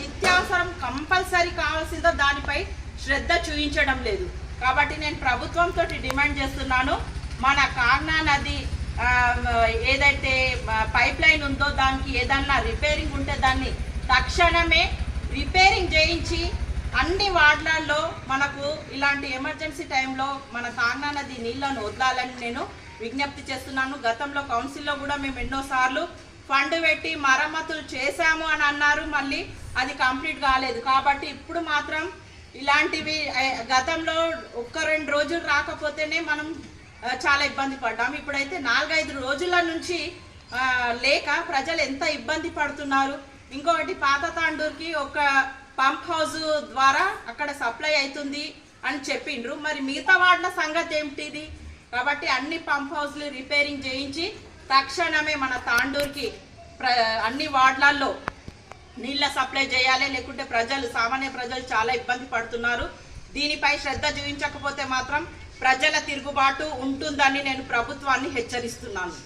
నిత్యావసరం compulsory కావాల్సిందో దానిపై శ్రద్ధ చూపించడం లేదు. కాబట్టి నేను ప్రభుత్వంతో డిమాండ్ చేస్తున్నాను. మన కాగ్నా నది ఏదైతే పైప్ లైన్ ఉందో దానికి ఏదన్నా రిపేరింగ్ ఉంటే దాన్ని తక్షణమే రిపేరింగ్ చేయించి అన్ని వార్డులలో మనకు ఇలాంటి ఎమర్జెన్సీ టైంలో మన కాగ్నా నది నీళ్ళను వదలాలని నేను విజ్ఞప్తి చేస్తున్నాను. గతంలో కౌన్సిల్లో కూడా మేము ఎన్నోసార్లు ఫండ్ పెట్టి మరమ్మతులు చేశాము అని అన్నారు. మళ్ళీ అది కంప్లీట్ కాలేదు. కాబట్టి ఇప్పుడు మాత్రం ఇలాంటివి గతంలో ఒక్క రెండు రోజులు రాకపోతేనే మనం చాలా ఇబ్బంది పడ్డాం. ఇప్పుడైతే నాలుగైదు రోజుల నుంచి లేక ప్రజలు ఎంత ఇబ్బంది పడుతున్నారు. ఇంకొకటి పాత తాండూరుకి ఒక పంప్ హౌస్ ద్వారా అక్కడ సప్లై అవుతుంది అని చెప్పిండ్రు. మరి మిగతా వాటిల సంగతి ఏమిటిది? కాబట్టి అన్ని పంప్ హౌస్లు రిపేరింగ్ చేయించి తక్షణమే మన తాండూరుకి అన్ని వార్డులలో నీళ్ళ సప్లై చేయాలి లేకుంటే ప్రజలు సామాన్య ప్రజలు చాలా ఇబ్బంది పడుతున్నారు. దీనిపై శ్రద్ధ చూపించకపోతే మాత్రం ప్రజల తిరుగుబాటు ఉంటుందని నేను ప్రభుత్వాన్ని హెచ్చరిస్తున్నాను.